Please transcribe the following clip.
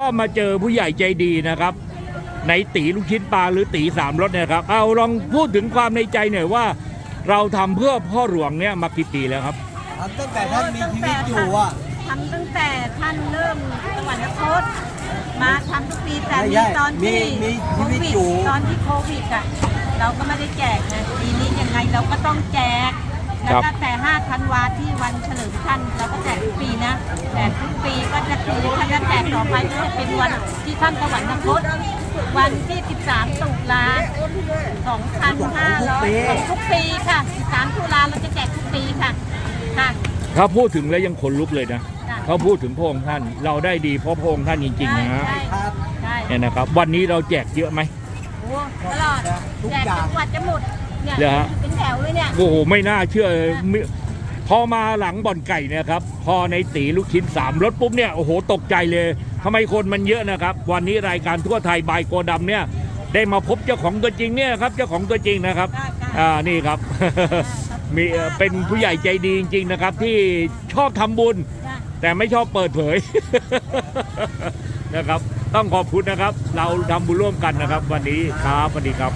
ก็มาเจอผู้ใหญ่ใจดีนะครับ ในตีลูกชิ้นปลาหรือตีสามรถเนี่ยครับ เอาลองพูดถึงความในใจหน่อยว่า เราทำเพื่อพ่อหลวงเนี่ยมากี่ปีแล้วครับ ทำตั้งแต่ท่านมีชีวิตอยู่อะ ทำตั้งแต่ท่านเริ่มสวรรคตมาทำทุกปีแต่ไม่มีใช่ตอนที่มีโคมีชีวิตวิดอยู่ ตอนที่โควิดอะเราก็ไม่ได้แจกไงปีนี้ยังไงเราก็ต้องแจก แล้วครัก็บแต่ 5 ธันวาที่วันเฉลิมท่านเราก็แจกทุกปีนะแจกทุกปีก็จะคือท่านจะแจกต่อไปก็จะเป็นวันที่ท่านสวรรคตวันที่ 13 ตุลา2500ของทุกปีค่ะ 13 ตุลาเราจะแจกทุกปีค่ะค่ะเขาพูดถึงแล้วยังขนลุกเลยนะจ้ะเขาพูดถึงพระองค์ท่านเราได้ดีเพราะพระองค์ท่านจริงๆนะฮะใช่ครับใช่เนี่ยนะครับ วันนี้เราแจกเยอะไหมโอ้ตลอดทุกแจกอย่างจังหวัดจะหมด เนี่ยเหรอฮะเป็นแถวเลยเนี่ย โอ้โหไม่น่าเชื่อเลยมิพอมาหลังบ่อนไก่เนะครับ พอในตีลูกชิ้นสามรถปุ๊บเนี่ยโอ้โหตกใจเลยทำไมคนมันเยอะนะครับ วันนี้รายการทั่วไทยบายโกดำเนี่ย ได้มาพบเจ้าของตัวจริงเนี่ยครับเจ้าของตัวจริงนะครับได้ค่ะอ่านี่ครับ มีเอ่อเป็นผู้ใหญ่ใจดีจริง ๆนะครับ ที่ชอบทำบุญจ้ะแต่ไม่ชอบเปิดเผย นะครับ ต้องขอบคุณนะครับ เราทำบุญร่วมกันนะครับ วันนี้ครับสวัสดีครับ